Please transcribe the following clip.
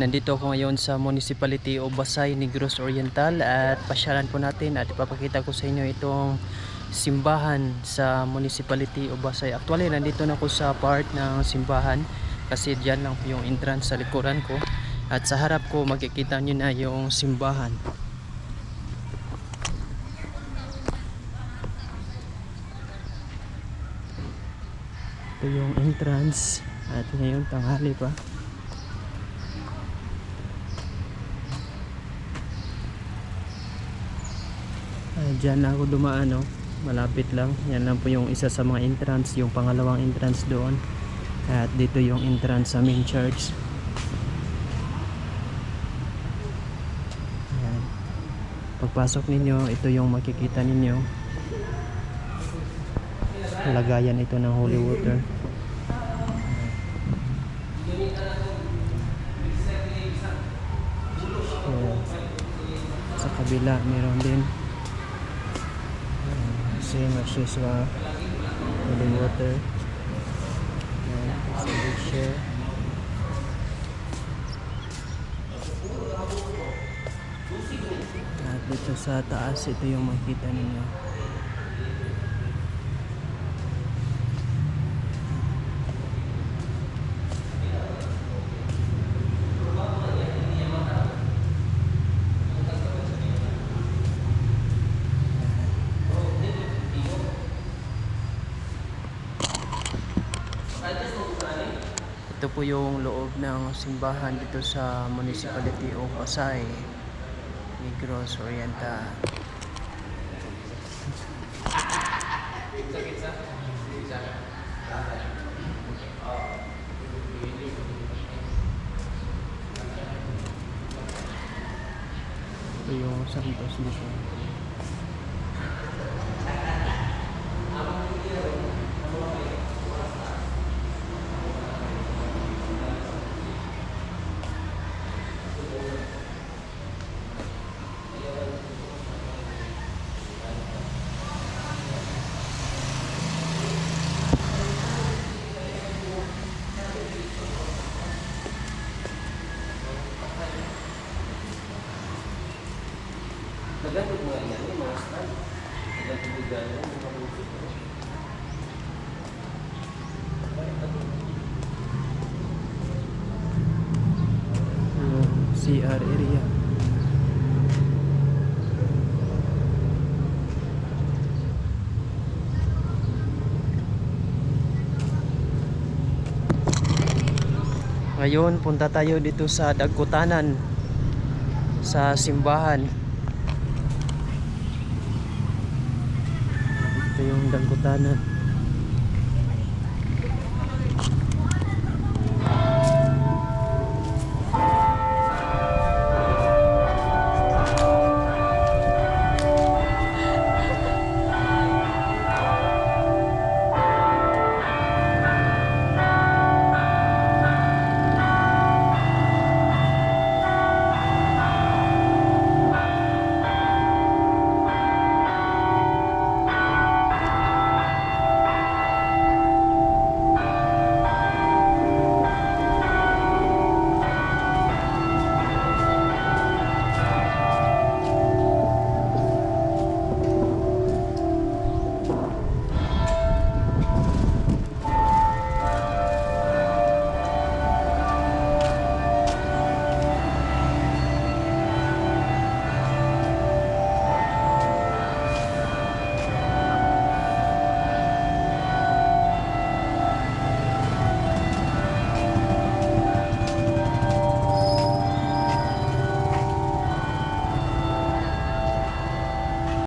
Nandito ako ngayon sa Municipality of Basay, Negros Oriental at pasyalan po natin at ipapakita ko sa inyo itong simbahan sa Municipality of Basay. Actually, nandito na ako sa part ng simbahan kasi diyan lang po yung entrance sa likuran ko at sa harap ko makikita nyo na yung simbahan. Ito yung entrance at ngayon tanghali pa. Na ako dumaan no. Malapit lang. Yan lang po yung isa sa mga entrance, yung pangalawang entrance doon. At dito yung entrance sa main church. Ayan. Pagpasok ninyo, ito yung makikita ninyo. Lagayan ito ng holy water. Ayan. Sa kabila, meron din. Same as usual. Holy water. Ayan. Sa picture. At dito sa taas, ito yung makita ninyo. Ito po yung loob ng simbahan dito sa Municipality of Pasay, Negros Oriental. Ito yung Santos dito. Yung CR area. Ngayon, punta tayo dito sa Dagkutanan sa simbahan. hanggang Kutanan